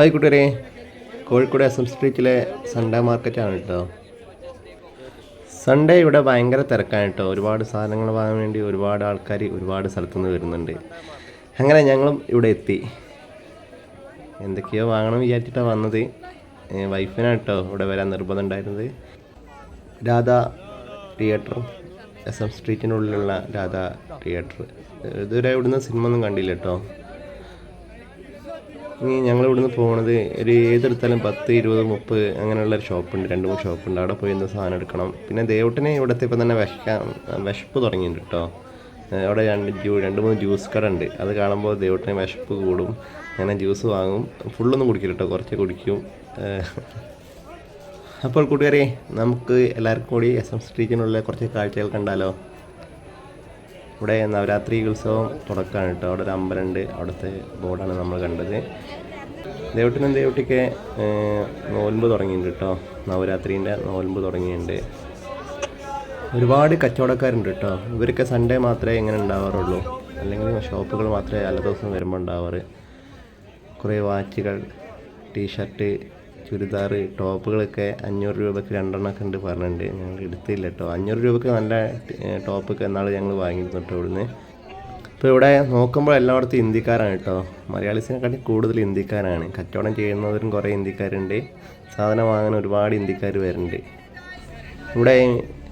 Hi കൂട്ടുകാരെ. Kozhikode S M സ്ട്രീറ്റിലെ Sunday മാർക്കറ്റാണ് കേട്ടോ. സൺഡേ ഇവിടെ ഭയങ്കര തിരക്കാണ് കേട്ടോ. ഒരുപാട് സാധനങ്ങൾ വാങ്ങാൻ വേണ്ടി ഒരുപാട് ആൾക്കാർ ഒരുപാട് സ്ഥലത്തുനിന്ന് വരുന്നുണ്ട്. അങ്ങനെ ഞങ്ങളും ഇവിടെ എത്തി. എന്തൊക്കെയോ വാങ്ങണം വിചാരിച്ചിട്ടാണ് വന്നത്. വൈഫിനാണ് കേട്ടോ ഇവിടെ വരാൻ നിർബന്ധം ഉണ്ടായിരുന്നത്. രാധ തിയേറ്റർ എസ് എം സ്ട്രീറ്റിനുള്ളിലുള്ള രാധ തിയേറ്റർ ഇതുവരെ ഇവിടുന്ന് സിനിമ ഒന്നും കണ്ടില്ല കേട്ടോ. ഇനി ഞങ്ങൾ ഇവിടുന്ന് പോകുന്നത് ഒരു ഏതെടുത്താലും പത്ത് ഇരുപത് മുപ്പത് അങ്ങനെയുള്ള ഒരു ഷോപ്പുണ്ട്. രണ്ട് മൂന്ന് ഷോപ്പുണ്ട്. അവിടെ പോയി എന്ത് സാധനം എടുക്കണം. പിന്നെ ദേവട്ടിനെ ഇവിടുത്തെ ഇപ്പം തന്നെ വിശക്കാൻ വിശപ്പ് തുടങ്ങിയിട്ടുണ്ട് കേട്ടോ അവിടെ രണ്ട് ജ്യൂ രണ്ട് മൂന്ന് ജ്യൂസ് കട ഉണ്ട്. അത് കാണുമ്പോൾ ദേവട്ടിന് വിശപ്പ് കൂടും. അങ്ങനെ ജ്യൂസ് വാങ്ങും. ഫുള്ളൊന്നും കുടിക്കില്ല കേട്ടോ കുറച്ച് കുടിക്കും. അപ്പോൾ കൂട്ടുകാരെ നമുക്ക് എല്ലാവർക്കും കൂടി എസ് എം സ്ട്രീറ്റിനുള്ള കുറച്ച് കാഴ്ചകൾ കണ്ടാലോ? ഇവിടെ നവരാത്രി ഉത്സവം തുടക്കമാണ് കേട്ടോ. അവിടെ ഒരു അമ്പലമുണ്ട്. അവിടുത്തെ ബോർഡാണ് നമ്മൾ കണ്ടത്. ദേവട്ടിനും ദേവട്ടിക്ക് നോൽമ്പ് തുടങ്ങിയിട്ടുണ്ട് കേട്ടോ. നവരാത്രീന്റെ നോൽമ്പ് തുടങ്ങിയിട്ടുണ്ട്. ഒരുപാട് കച്ചവടക്കാരുണ്ട് കേട്ടോ. ഇവരൊക്കെ സൺഡേ മാത്രമേ ഇങ്ങനെ ഉണ്ടാവാറുള്ളൂ. അല്ലെങ്കിൽ ഷോപ്പുകൾ മാത്രമേ അല്ല ദിവസവും വരുമ്പോൾ ഉണ്ടാവാറ്. കുറേ വാച്ചുകൾ ടീഷർട്ട് ചുരിദാർ ടോപ്പുകളൊക്കെ അഞ്ഞൂറ് രൂപയ്ക്ക് രണ്ടെണ്ണമൊക്കെ ഉണ്ട് പറഞ്ഞിട്ടുണ്ട്. ഞങ്ങൾ എടുത്തില്ല കേട്ടോ അഞ്ഞൂറ് രൂപയ്ക്ക് നല്ല ടോപ്പൊക്കെ എന്നാൾ ഞങ്ങൾ വാങ്ങിയിരുന്നു കേട്ടോ ഇവിടുന്ന്. ഇപ്പോൾ ഇവിടെ നോക്കുമ്പോൾ എല്ലായിടത്തും ഇന്ത്യക്കാരാണ് കേട്ടോ മലയാളീസിനെക്കാട്ടി കൂടുതൽ ഇന്ത്യക്കാരാണ്. കച്ചവടം ചെയ്യുന്നവരും കുറേ ഇന്ത്യക്കാരുണ്ട്. സാധനം വാങ്ങാൻ ഒരുപാട് ഇന്ത്യക്കാർ വരുന്നുണ്ട്. ഇവിടെ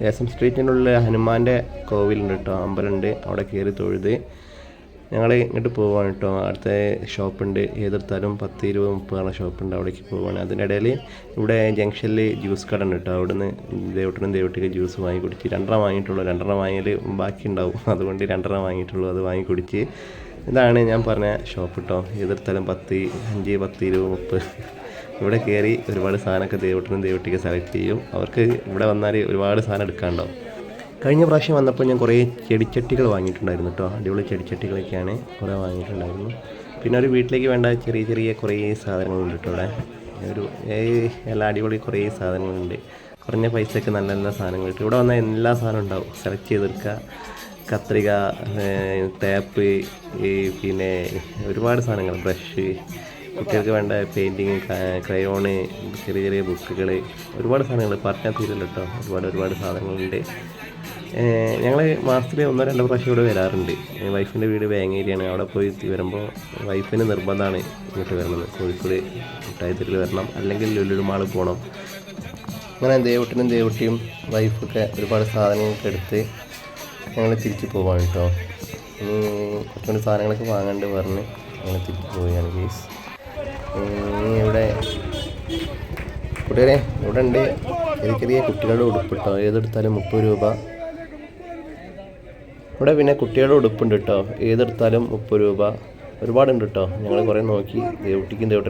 എസ് എം സ്ട്രീറ്റിനുള്ളിൽ ഹനുമാന്റെ കോവിലുണ്ട് കേട്ടോ അമ്പലമുണ്ട്. അവിടെ കയറി തൊഴുത് ഞങ്ങൾ ഇങ്ങോട്ട് പോവാണ് കേട്ടോ. അടുത്ത ഷോപ്പുണ്ട്. ഏതെടുത്താലും പത്ത് ഇരുപത് മുപ്പതാണ് ഷോപ്പുണ്ട് അവിടേക്ക് പോവാണ്. അതിന്റെ ഇടയിൽ ഇവിടെ ജംഗ്ഷനിൽ ജ്യൂസ് കട ഉണ്ട് കേട്ടോ. അവിടുന്ന് ദേവട്ടനും ദേവട്ടിക്ക് ജ്യൂസ് വാങ്ങി കുടിച്ച് രണ്ടെണ്ണം വാങ്ങിയിട്ടുള്ളൂ. രണ്ടെണ്ണം വാങ്ങിയാൽ ബാക്കി ഉണ്ടാവും. അതുകൊണ്ട് രണ്ടെണ്ണം വാങ്ങിയിട്ടുള്ളൂ. അത് വാങ്ങി കുടിച്ച് ഇതാണ് ഞാൻ പറഞ്ഞ ഷോപ്പ് കേട്ടോ. ഏതെടുത്താലും പത്ത് അഞ്ച് പത്ത് ഇരുപത് മുപ്പത്. ഇവിടെ കയറി ഒരുപാട് സാധനമൊക്കെ ദേവട്ടിനും ദേവട്ടിക്ക് സെലക്ട് ചെയ്യും. അവർക്ക് ഇവിടെ വന്നാൽ ഒരുപാട് സാധനം എടുക്കാനുണ്ടാവും. കഴിഞ്ഞ പ്രാവശ്യം വന്നപ്പോൾ ഞാൻ കുറേ ചെടിച്ചട്ടികൾ വാങ്ങിയിട്ടുണ്ടായിരുന്നു കേട്ടോ. അടിപൊളി ചെടിച്ചട്ടികളൊക്കെയാണ് കുറേ വാങ്ങിയിട്ടുണ്ടായിരുന്നു. പിന്നെ ഒരു വീട്ടിലേക്ക് വേണ്ട ചെറിയ ചെറിയ കുറേ സാധനങ്ങളുണ്ട് കേട്ടോ അവിടെ ഒരു എല്ലാ അടിപൊളി കുറേ സാധനങ്ങളുണ്ട്. കുറഞ്ഞ പൈസയ്ക്ക് നല്ല നല്ല സാധനങ്ങൾ കിട്ടും. ഇവിടെ വന്നാൽ എല്ലാ സാധനവും ഉണ്ടാവും. സെലക്ട് ചെയ്തെടുക്കുക കത്രിക ടേപ്പ് പിന്നെ ഒരുപാട് സാധനങ്ങൾ. ബ്രഷ് കുട്ടികൾക്ക് വേണ്ട പെയിന്റിങ് ക്രയോണ് ചെറിയ ചെറിയ ബുക്കുകൾ ഒരുപാട് സാധനങ്ങൾ. പറഞ്ഞാൽ തീരല്ലോ കേട്ടോ. ഒരുപാട് ഒരുപാട് സാധനങ്ങളുണ്ട്. ഞങ്ങൾ മാസത്തിൽ ഒന്നോ രണ്ടോ പ്രാവശ്യം ഇവിടെ വരാറുണ്ട്. വൈഫിന്റെ വീട് വേങ്ങേരിയാണ്. അവിടെ പോയി വരുമ്പോൾ വൈഫിന് നിർബന്ധമാണ് ഇങ്ങോട്ട് വരുന്നത് കോഴിക്കോട് മിഠായിത്തെരുവിൽ വരണം. അല്ലെങ്കിൽ ലുലുലു മാൾ പോകണം അങ്ങനെ ദേവട്ടിനും ദേവട്ടിയും വൈഫൊക്കെ ഒരുപാട് സാധനങ്ങളൊക്കെ എടുത്ത് ഞങ്ങൾ തിരിച്ചു പോവാണ് കേട്ടോ ഇനി കുറച്ചുകൂടി സാധനങ്ങളൊക്കെ വാങ്ങാണ്ട് പറഞ്ഞ് ഞങ്ങൾ തിരിച്ചു പോവുകയാണ് ഇനി ഇവിടെ കൂട്ടുകാരെ ഇവിടെ ഉണ്ട് ചെറിയ ചെറിയ കുട്ടികളുടെ ഉടുപ്പ് കേട്ടോ ഏതെടുത്താലും മുപ്പത് രൂപ. ഇവിടെ പിന്നെ കുട്ടികളുടെ ഉടുപ്പുണ്ട് കേട്ടോ. ഏതെടുത്താലും മുപ്പത് രൂപ ഒരുപാടുണ്ട് കേട്ടോ. ഞങ്ങൾ കുറേ നോക്കി. ദേവട്ടിക്കും ദേവട്ടനും